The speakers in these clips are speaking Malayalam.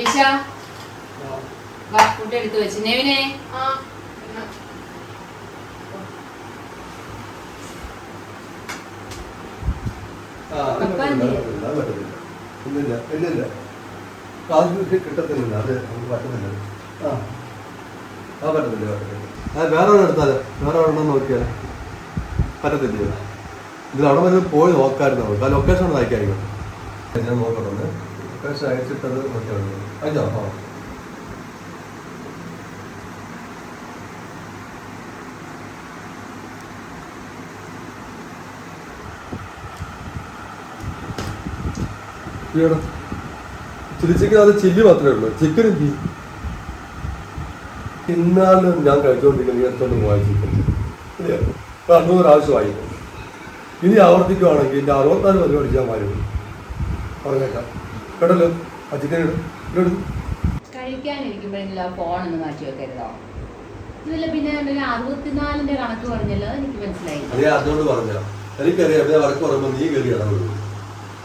ഈശ വാ. ഫുഡ് എടുത്തു വെച്ച്. നെവിനെ. അത് കിട്ടത്തില്ല നമുക്ക് പറ്റുന്നില്ല ആ ആ പറ്റത്തില്ല പറ്റത്തില്ല. അത് വേറെ എടുത്താൽ വേറെ പറ്റത്തില്ല. ഇതിൽ അവിടെ വന്ന് പോയി നോക്കാമായിരുന്നു നമുക്ക് ആ ലൊക്കേഷൻ ഒന്ന് അയക്കായിരിക്കും. ഞാൻ നോക്കട്ടെ ഈയിടെ ചിരിച്ചിക്ക് അത് ചില്ലി മാത്രമേ ഉള്ളൂ. ചിക്കൻ എന്ത് ഇന്നാലും ഞാൻ കഴിച്ചുകൊണ്ടിരിക്കുന്ന പോയി ചിക്കൻ ഇല്ല? രണ്ടു പ്രാവശ്യമായി ഇനി ആവർത്തിക്കുവാണെങ്കിൽ എന്റെ അറുപത്തിനാല് പരിപാടി ഞാൻ മാറി പറഞ്ഞേക്കാം. കേട്ടല്ലോ പച്ചക്കറിയുടെ കഴിക്കാനിരിക്കുമ്പോഴെങ്കിലും ആ ഫോൺ ഒന്ന് മാറ്റി വെക്കരുതോ? ഇതല്ല പിന്നെ അറുപത്തിനാലിന്റെ കണക്ക് പറഞ്ഞല്ലോ എനിക്ക് മനസ്സിലായി അതേ അതുകൊണ്ട് പറഞ്ഞ എനിക്കറിയാം ഞാൻ വഴക്ക് പറയുമ്പോൾ നീ കയറി ഇടപെടും.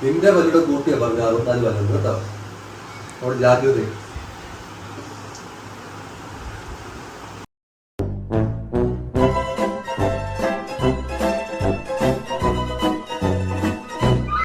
നിന്റെ പരിയുടെ കൂട്ടിയാ പറഞ്ഞ അറുപത്തിനാല് വന്നത് കേട്ടോ. അവിടെ ജാഗ്രത